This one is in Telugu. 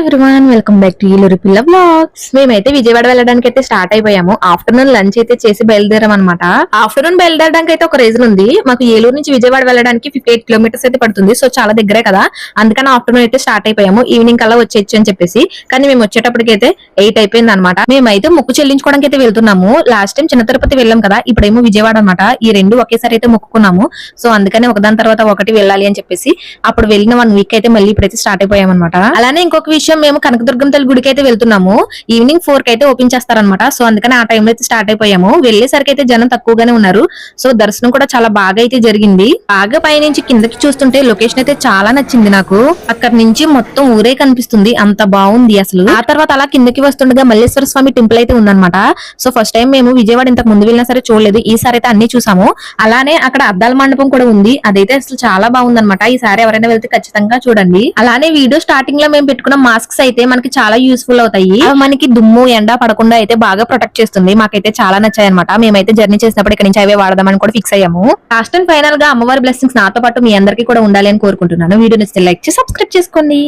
Everyone welcome back to Eluru పిల్ల బ్లాగ్స్ మేమైతే విజయవాడ వెళ్ళడానికి అయితే స్టార్ట్ అయిపోయాము. ఆఫ్టర్నూన్ లంచ్ అయితే చేసి బయలుదేరాం అనమాట ఆఫ్టర్నూన్ బయలుదేరడానికి అయితే ఒక రీజన్ ఉంది. మాకు ఏలూరు నుంచి విజయవాడ వెళ్ళడానికి ఫిఫ్టీ ఎయిట్ కిలోమీటర్స్ అయితే పడుతుంది. సో చాలా దగ్గరే కదా. అందుకని ఆఫ్టర్నూన్ అయితే స్టార్ట్ అయిపోయాము. ఈవినింగ్ కల్లా వచ్చేయచ్చు అని చెప్పేసి. కానీ మేము వచ్చేటప్పటికైతే ఎయిట్ అయిపోయింది అనమాట మేమైతే మొక్కు చెల్లించుకోవడానికి అయితే వెళ్తున్నాము. లాస్ట్ టైం చిన్న తిరుపతి వెళ్ళాం కదా. ఇప్పుడేమో విజయవాడ అనమాట ఈ రెండు ఒకేసారి అయితే మొక్కుకున్నాము. సో అందుకని ఒకదాని తర్వాత ఒకటి వెళ్ళాలి అని చెప్పేసి. అప్పుడు వెళ్ళిన వన్ వీక్ అయితే మళ్ళీ ఇప్పుడైతే స్టార్ట్ అయిపోయాం అనమాట అలానే ఇంకొక విషయం మేము కనకదుర్గం తల్లి గుడికి అయితే వెళ్తున్నాము. ఈవినింగ్ ఫోర్కి అయితే ఓపెన్ చేస్తారనమాట సో అందుకని ఆ టైంలో అయితే స్టార్ట్ అయిపోయాము. వెళ్ళేసరికి అయితే జనం తక్కువగానే ఉన్నారు. సో దర్శనం కూడా చాలా బాగా అయితే జరిగింది. బాగా పైనుంచి కిందకి చూస్తుంటే లొకేషన్ అయితే చాలా నచ్చింది నాకు. అక్కడ నుంచి మొత్తం ఊరే కనిపిస్తుంది. అంత బాగుంది అసలు. ఆ తర్వాత అలా కిందకి వస్తుండగా మల్లేశ్వర స్వామి టెంపుల్ అయితే ఉందన్నమాట. సో ఫస్ట్ టైం మేము విజయవాడ ఇంతకు ముందు వెళ్ళినా సరే చూడలేదు. ఈసారి అయితే అన్ని చూసాము. అలానే అక్కడ అద్దాల మండపం కూడా ఉంది. అదైతే అసలు చాలా బాగుందన్నమాట. ఈసారి ఎవరైనా వెళ్తే ఖచ్చితంగా చూడండి. అలానే వీడియో స్టార్టింగ్లో మేము పెట్టుకున్న మాస్క్స్ అయితే మనకి చాలా యూస్ఫుల్ అవుతాయి. అవి మనకి దుమ్ము ఎండ పడకుండా అయితే బాగా ప్రొటెక్ట్ చేస్తుంది. మాకైతే చాలా నచ్చాయి అనమాట మేమైతే జర్నీ చేసినప్పుడు ఇక్కడ నుంచి అవే వాడదామని కూడా ఫిక్స్ అయ్యాము. లాస్ట్ అండ్ ఫైనల్గా అమ్మవారి బ్లెస్సింగ్స్ నాతో పాటు మీ అందరికీ కూడా ఉండాలి అని కోరుకుంటున్నాను. వీడియో నచ్చితే లైక్ చేసి సబ్స్క్రైబ్ చేసుకోండి.